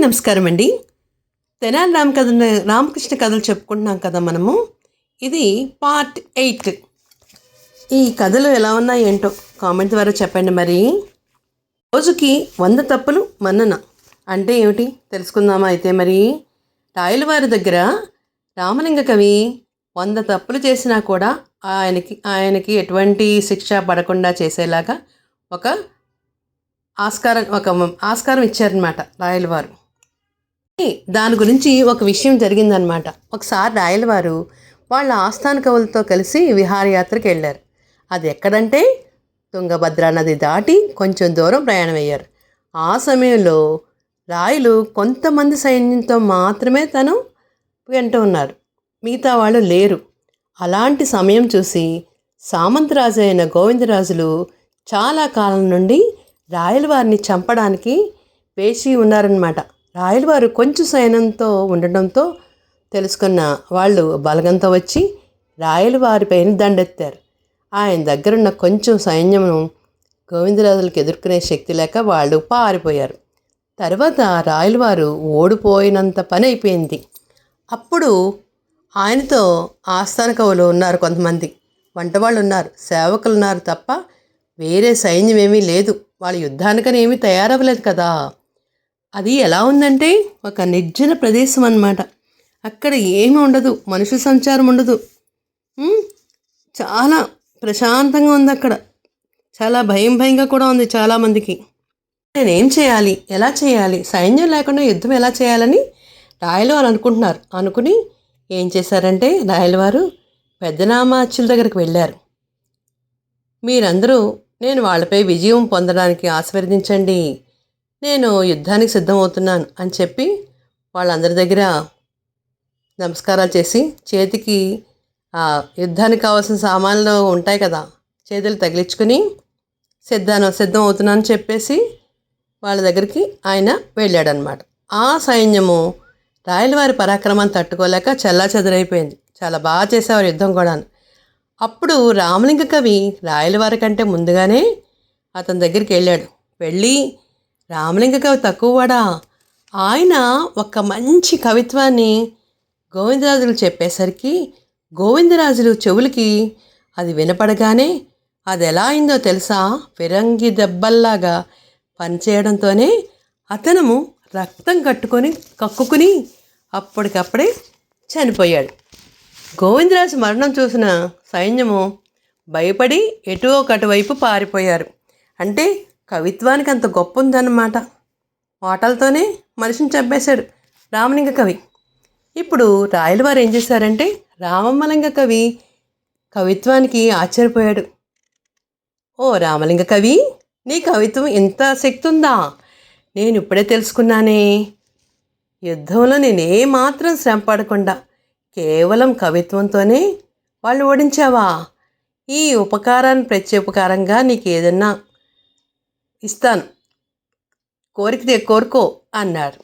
నమస్కారం అండి. తెనాలి రామ కథ రామకృష్ణ కథలు చెప్పుకుంటున్నాం కదా మనము. ఇది పార్ట్ ఎయిట్. ఈ కథలు ఎలా ఉన్నాయి ఏంటో కామెంట్ ద్వారా చెప్పండి మరి. రోజుకి వంద తప్పులు మన్నన. అంటే ఏమిటి? తెలుసుకుందామా అయితే మరి. రాయలవారి దగ్గర రామలింగ కవి వంద తప్పులు చేసినా కూడా ఆయనకి ఆయనకి ఎటువంటి శిక్ష పడకుండా చేసేలాగా ఒక ఆస్కారం ఒక ఆస్కారం ఇచ్చారనమాట రాయలవారు. దాని గురించి ఒక విషయం జరిగిందనమాట. ఒకసారి రాయలవారు వాళ్ళ ఆస్థాన కవులతో కలిసి విహారయాత్రకు వెళ్ళారు. అది ఎక్కడంటే తుంగభద్ర నది దాటి కొంచెం దూరం ప్రయాణం అయ్యారు. ఆ సమయంలో రాయలు కొంతమంది సైన్యంతో మాత్రమే తను వెంట ఉన్నారు. మిగతా వాళ్ళు లేరు. అలాంటి సమయం చూసి సామంతరాజు అయిన గోవిందరాజులు చాలా కాలం నుండి రాయలవారిని చంపడానికి వేసి ఉన్నారనమాట. రాయలవారు కొంచెం సైన్యంతో ఉండడంతో తెలుసుకున్న వాళ్ళు బలగంతో వచ్చి రాయలవారిపైన దండెత్తారు. ఆయన దగ్గరున్న కొంచెం సైన్యమును గోవిందరాజులకు ఎదుర్కొనే శక్తి లేక వాళ్ళు పారిపోయారు. తర్వాత రాయలవారు ఓడిపోయినంత పని అయిపోయింది. అప్పుడు ఆయనతో ఆస్థాన కవులు ఉన్నారు కొంతమంది. వంటవాళ్ళు ఉన్నారు సేవకులు ఉన్నారు తప్ప వేరే సైన్యం ఏమీ లేదు. వాళ్ళ యుద్ధానికని ఏమీ తయారవ్వలేదు కదా. అది ఎలా ఉందంటే ఒక నిర్జన ప్రదేశం అన్నమాట. అక్కడ ఏమీ ఉండదు. మనుషుల సంచారం ఉండదు. చాలా ప్రశాంతంగా ఉంది అక్కడ. చాలా భయం భయంగా కూడా ఉంది చాలామందికి నేనేం చేయాలి? ఎలా చేయాలి? సైన్యం లేకుండా యుద్ధం ఎలా చేయాలని రాయలు వారు అనుకుంటున్నారు. అనుకుని ఏం చేశారంటే రాయల వారు పెద్దనామాచుల దగ్గరికి వెళ్ళారు. మీరందరూ నేను వాళ్ళపై విజయం పొందడానికి ఆశీర్వదించండి. నేను యుద్ధానికి సిద్ధమవుతున్నాను అని చెప్పి వాళ్ళందరి దగ్గర నమస్కారాలు చేసి చేతికి ఆ యుద్ధానికి కావాల్సిన సామాన్లు ఉంటాయి కదా చేతులు తగిలించుకుని సిద్ధాను సిద్ధం అవుతున్నాను చెప్పేసి వాళ్ళ దగ్గరికి ఆయన వెళ్ళాడనమాట ఆ సైన్యము రాయలవారి పరాక్రమాన్ని తట్టుకోలేక చల్లా చెదరైపోయింది చాలా బాగా చేసేవారు యుద్ధం కూడా అప్పుడు రామలింగ కవి రాయలవారి కంటే ముందుగానే అతని దగ్గరికి వెళ్ళాడు. వెళ్ళి రామలింగ కవి తక్కువవాడా? ఆయన ఒక మంచి కవిత్వాన్ని గోవిందరాజులు చెప్పేసరికి గోవిందరాజులు చెవులకి అది వినపడగానే అది ఎలా అయిందో తెలుసా? ఫిరంగి దెబ్బల్లాగా పనిచేయడంతోనే అతనము రక్తం కట్టుకొని కక్కుకుని అప్పటికప్పుడే చనిపోయాడు. గోవిందరాజు మరణం చూసిన సైన్యము భయపడి ఎటో ఒకటివైపు పారిపోయారు. అంటే కవిత్వానికి అంత గొప్ప ఉందన్నమాట మాటలతోనే మనిషిని చంపేశాడు రామలింగ కవి. ఇప్పుడు రాయలవారు ఏం చేశారంటే రామమ్మలింగ కవి కవిత్వానికి ఆశ్చర్యపోయాడు. ఓ రామలింగ కవి నీ కవిత్వం ఇంత శక్తి ఉందా నేను ఇప్పుడే తెలుసుకున్నానే. యుద్ధంలో నేను ఏమాత్రం శ్రమ పడకుండా కేవలం కవిత్వంతోనే వాళ్ళు ఓడించావా? ఈ ఉపకారాన్ని ప్రత్యుపకారంగా నీకు ఏదన్నా ఇస్తాను. కోరికదే కోరుకో అన్నాడు.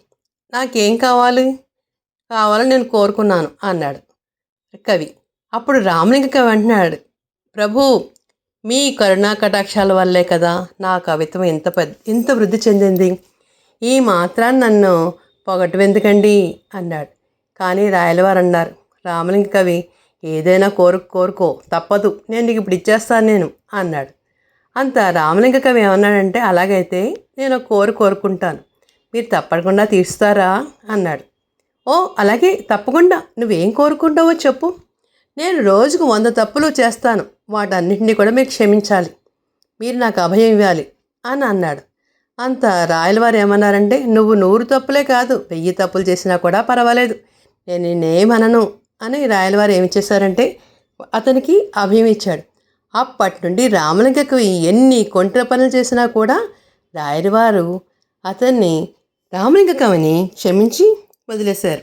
నాకేం కావాలి? కావాలని నేను కోరుకున్నాను అన్నాడు కవి. అప్పుడు రామలింగ కవి అంటున్నాడు ప్రభు మీ కరుణా కటాక్షాల వల్లే కదా నా కవిత్వం ఇంత పెద్ద ఇంత వృద్ధి చెందింది. ఈ మాత్రాన్ని నన్ను పొగటవెందుకండి అన్నాడు. కానీ రాయలవారు అన్నారు రామలింగ కవి ఏదైనా కోరు కోరుకో తప్పదు. నేను నీకు ఇప్పుడు ఇచ్చేస్తాను నేను అన్నాడు. అంత రామలింగ కవి ఏమన్నాడంటే అలాగైతే నేను ఒక కోరు కోరుకుంటాను. మీరు తప్పకుండా తీరుస్తారా? అన్నాడు. ఓ అలాగే తప్పకుండా. నువ్వేం కోరుకుంటావో చెప్పు. నేను రోజుకు వంద తప్పులు చేస్తాను. వాటన్నింటినీ కూడా మీరు క్షమించాలి. మీరు నాకు అభయం ఇవ్వాలి. అని అన్నాడు. అంత రాయలవారు ఏమన్నారంటే నువ్వు నూరు తప్పులే కాదు. వెయ్యి తప్పులు చేసినా కూడా పర్వాలేదు. నేను నేనేమనను అని రాయలవారు ఏమి చేశారంటే అతనికి అభయం ఇచ్చాడు. అప్పటి నుండి రామలింగకు ఎన్ని కొంట్ర పనులు చేసినా కూడా రాయలవారు అతన్ని రామలింగ కవిని క్షమించి వదిలేశారు.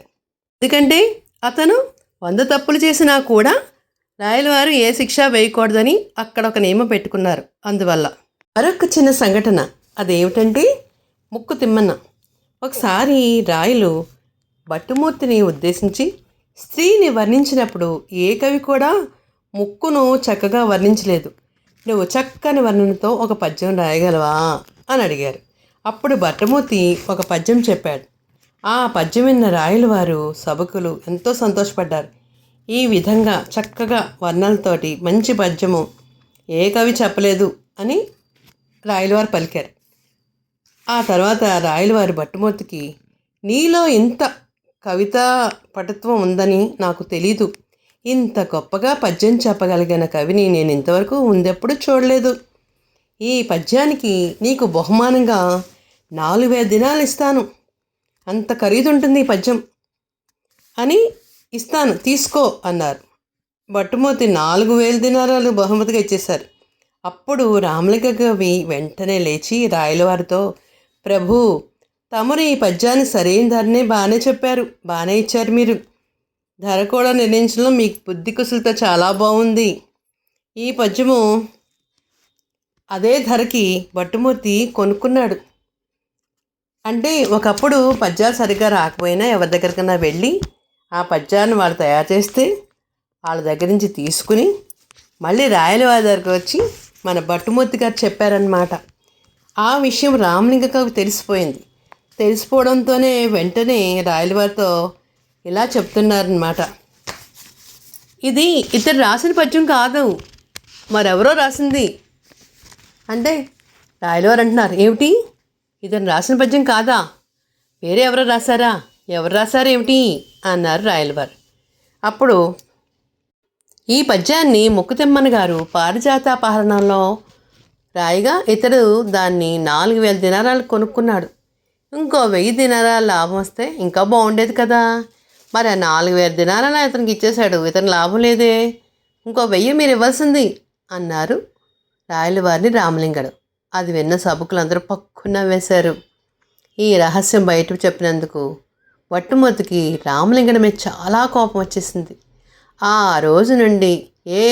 ఎందుకంటే అతను వంద తప్పులు చేసినా కూడా రాయలవారు ఏ శిక్ష వేయకూడదని అక్కడ ఒక నియమం పెట్టుకున్నారు. అందువల్ల మరొక చిన్న సంఘటన అదేమిటంటే ముక్కు తిమ్మన్న. ఒకసారి రాయలు భట్టుమూర్తిని ఉద్దేశించి స్త్రీని వర్ణించినప్పుడు ఏ కవి కూడా ముక్కును చక్కగా వర్ణించలేదు. నువ్వు చక్కని వర్ణనతో ఒక పద్యం రాయగలవా? అని అడిగారు. అప్పుడు భట్టమూర్తి ఒక పద్యం చెప్పాడు. ఆ పద్యం విన్న రాయల వారు సభకులు ఎంతో సంతోషపడ్డారు. ఈ విధంగా చక్కగా వర్ణాలతోటి మంచి పద్యము ఏ కవి చెప్పలేదు అని రాయలవారు పలికారు. ఆ తర్వాత రాయలవారి భట్టుమూర్తికి నీలో ఇంత కవితా పటత్వం ఉందని నాకు తెలీదు. ఇంత గొప్పగా పద్యం చెప్పగలిగిన కవిని నేను ఇంతవరకు ముందెప్పుడు చూడలేదు. ఈ పద్యానికి నీకు బహుమానంగా నాలుగు వేల దినాలు ఇస్తాను అంత ఖరీదుంటుంది ఈ పద్యం. అని ఇస్తాను తీసుకో అన్నారు. భట్టుమూర్తి నాలుగు వేల దినారాలు బహుమతిగా ఇచ్చేశారు. అప్పుడు రామలింగ కవి వెంటనే లేచి రాయలవారితో ప్రభు తమరు ఈ పద్యాన్ని సరైన ధరనే బాగానే చెప్పారు బాగానే ఇచ్చారు మీరు. ధర కూడా నిర్ణయించడం మీకు బుద్ధి కుసులతో చాలా బాగుంది. ఈ పద్యము అదే ధరకి భట్టుమూర్తి కొనుక్కున్నాడు. అంటే ఒకప్పుడు పద్యాలు సరిగ్గా రాకపోయినా ఎవరి దగ్గరికైనా వెళ్ళి ఆ పద్యాన్ని వాళ్ళు తయారు చేస్తే వాళ్ళ దగ్గర నుంచి తీసుకుని మళ్ళీ రాయల వారి దగ్గరకు వచ్చి మన భట్టుమూర్తి గారు చెప్పారనమాట ఆ విషయం రామలింగకు తెలిసిపోయింది. తెలిసిపోవడంతోనే వెంటనే రాయలవారితో ఇలా చెప్తున్నారనమాట ఇది ఇతరు రాసిన పద్యం కాదు. మరెవరో రాసింది? అంటే రాయలవారు అంటున్నారు. ఏమిటి? ఇతను రాసిన పద్యం కాదా? వేరే ఎవరో రాశారా? ఎవరు రాశారేమిటి అన్నారు రాయలవారు. అప్పుడు ఈ పద్యాన్ని ముక్కుతిమ్మన గారు పారిజాతాపహరణంలో రాయిగా ఇతడు దాన్ని నాలుగు వేల దినారాలు కొనుక్కున్నాడు. ఇంకో వెయ్యి దినారాలు లాభం వస్తే ఇంకా బాగుండేది కదా? మరి ఆ నాలుగు వేల దినారాలు ఇతనికి ఇచ్చేశాడు. ఇతను లాభం లేదే. ఇంకో వెయ్యి మీరు ఇవ్వాల్సింది అన్నారు రాయలవారిని రామలింగడు. అది విన్న సభకులందరూ పక్కున వేశారు. ఈ రహస్యం బయటకు చెప్పినందుకు వట్టుమొత్తుకి రామలింగడి మీద చాలా కోపం వచ్చేసింది. ఆ రోజు నుండి ఏ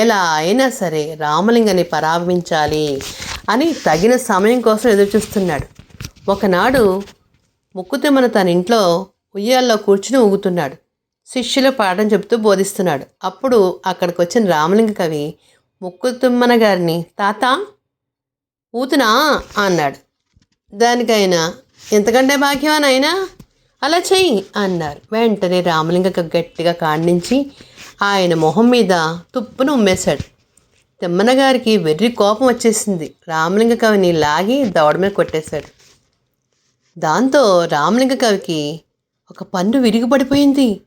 ఎలా అయినా సరే రామలింగని పరాభించాలి అని తగిన సమయం కోసం ఎదురు చూస్తున్నాడు ఒకనాడు ముక్కుతిమ్మన తన ఇంట్లో ఉయ్యాల్లో కూర్చుని ఊగుతున్నాడు. శిష్యులు పాఠం చెబుతూ బోధిస్తున్నాడు. అప్పుడు అక్కడికి వచ్చిన రామలింగ కవి ముక్కుతుమ్మన గారిని తాత ఊతునా? అన్నాడు. దానికైనా ఎంతకంటే భాగ్యవానైనా అలా చెయ్యి అన్నారు. వెంటనే రామలింగ గట్టిగా కాండించి ఆయన మొహం మీద తుప్పును ఉమ్మేశాడు. తిమ్మన గారికి వెర్రి కోపం వచ్చేసింది. రామలింగ కవిని లాగి దవడ మీద కొట్టేశాడు. దాంతో రామలింగ కవికి ఒక పన్ను విరిగిపడిపోయింది.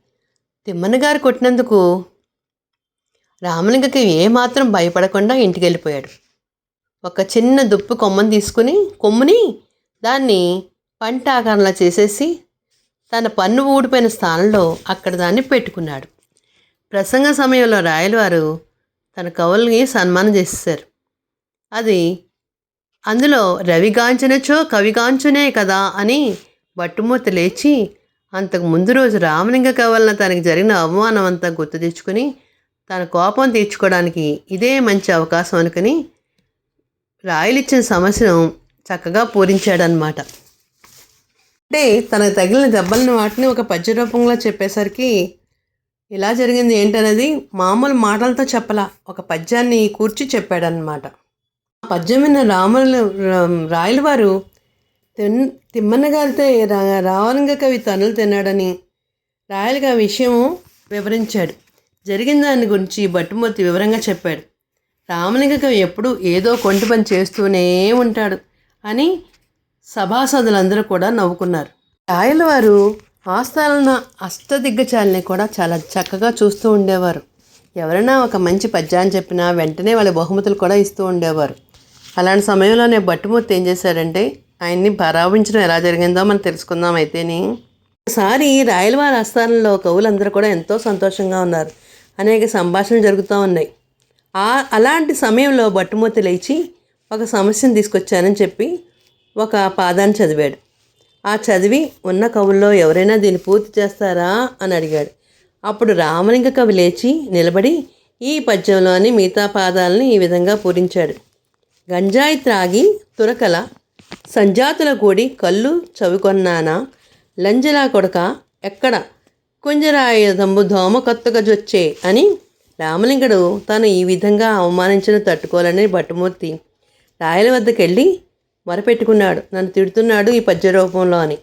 తిమ్మన్నగారు కొట్టినందుకు రామలింగకి ఏమాత్రం భయపడకుండా ఇంటికి వెళ్ళిపోయాడు ఒక చిన్న దుప్పు కొమ్మని తీసుకుని కొమ్ముని దాన్ని పంట ఆకారంలో చేసేసి తన పన్ను ఊడిపోయిన స్థానంలో అక్కడ దాన్ని పెట్టుకున్నాడు. ప్రసంగ సమయంలో రాయలవారు తన కవుల్ని సన్మానం చేశారు అది అందులో రవిగాంచనచో కవిగాంచునే కదా అని బట్టుమూత లేచి అంతకు ముందు రోజు రామలింగ కవలన తనకి జరిగిన అవమానం అంతా గుర్తు తెచ్చుకుని తన కోపం తీర్చుకోవడానికి ఇదే మంచి అవకాశం అనుకుని రాయలిచ్చిన సమస్యను చక్కగా పూరించాడనమాట అంటే తనకు తగిలిన దెబ్బలను వాటిని ఒక పద్య రూపంలో చెప్పేసరికి ఇలా జరిగింది ఏంటనేది మామూలు మాటలతో చెప్పలా ఒక పద్యాన్ని కూర్చి చెప్పాడనమాట ఆ పద్యం విన్న రాములు రాయలవారు తిన్ తిమ్మన్న రావణంగ రా కవి తనులు తిన్నాడని రాయలుగా ఆ విషయం వివరించాడు. జరిగిన దాని గురించి భట్టుమూర్తి వివరంగా చెప్పాడు. రామలింగ కవి ఎప్పుడూ ఏదో కొంటి పని చేస్తూనే ఉంటాడు అని సభాసదులందరూ కూడా నవ్వుకున్నారు. రాయల వారు ఆస్థానాలను అష్టదిగ్గజాలని కూడా చాలా చక్కగా చూస్తూ ఉండేవారు. ఎవరైనా ఒక మంచి పద్యాన్ని చెప్పినా వెంటనే వాళ్ళ బహుమతులు కూడా ఇస్తూ ఉండేవారు. అలాంటి సమయంలోనే భట్టుమూర్తి ఏం చేశారంటే ఆయన్ని పరాభించడం ఎలా జరిగిందో మనం తెలుసుకుందాం అయితేని. ఒకసారి రాయలవారి ఆస్థానంలో కవులందరూ కూడా ఎంతో సంతోషంగా ఉన్నారు. అనేక సంభాషణలు జరుగుతూ ఉన్నాయి. ఆ అలాంటి సమయంలో భట్టుమూర్తి లేచి ఒక సమస్యను తీసుకొచ్చానని చెప్పి ఒక పాదాన్ని చదివాడు. ఆ చదివి ఉన్న కవుల్లో ఎవరైనా దీన్ని పూర్తి చేస్తారా అని అడిగాడు. అప్పుడు రామలింగ కవి లేచి నిలబడి ఈ పద్యంలోని మిగతా పాదాలని ఈ విధంగా పూరించాడు. గంజాయి త్రాగి తురకల సంజాతుల కూడి కళ్ళు చవికొన్నానా? లంజలా కొడక ఎక్కడ? కుంజరాయుధంబు దోమ కొత్తగా జొచ్చే అని రామలింగడు తను ఈ విధంగా అవమానించిన తట్టుకోవాలని భట్టుమూర్తి రాయల వద్దకు వెళ్ళి మొరపెట్టుకున్నాడు. నన్ను తిడుతున్నాడు ఈ పద్య రూపంలో అని.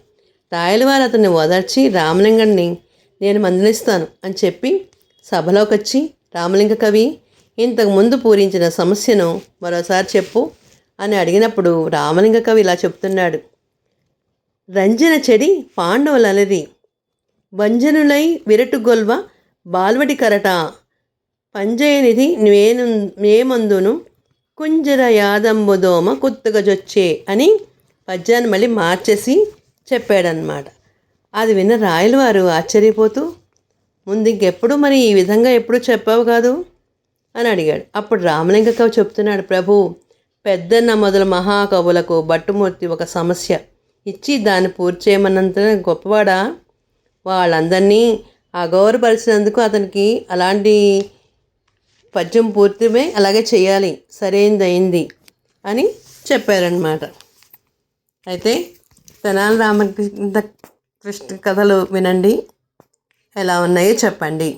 రాయలవారు అతన్ని ఓదార్చి రామలింగడిని నేను మందలిస్తాను అని చెప్పి సభలోకి వచ్చి రామలింగ కవి ఇంతకు ముందు పూరించిన సమస్యను మరోసారి చెప్పు. అని అడిగినప్పుడు రామలింగ కవి ఇలా చెప్తున్నాడు. రంజన చెడి పాండవులలది. వంజనులై విరటుగొల్వ బాల్వడి కరట. పంజయనిధి నేను నేమందును కుంజర యాదంబుదోమ కొత్తగజొచ్చే అని పద్యాన్ని మళ్ళీ మార్చేసి చెప్పాడనమాట అది విన్న రాయలు వారు ఆశ్చర్యపోతూ ముందు ఇంకెప్పుడు మరి ఈ విధంగా ఎప్పుడు చెప్పావు కాదు? అని అడిగాడు. అప్పుడు రామలింగ కవి చెప్తున్నాడు ప్రభు పెద్దన్న మొదలు మహాకవులకు భట్టుమూర్తి ఒక సమస్య. ఇచ్చి దాన్ని పూర్తి చేయమన్నంత గొప్పవాడా? వాళ్ళందరినీ అగౌరవపరిచినందుకు అతనికి అలాంటి పద్యం పూర్తిమే అలాగే చేయాలి. సరైనదైంది అయింది అని చెప్పారనమాట అయితే తెనాలి రామకృష్ణ కృష్ణ కథలు వినండి. ఎలా ఉన్నాయో చెప్పండి.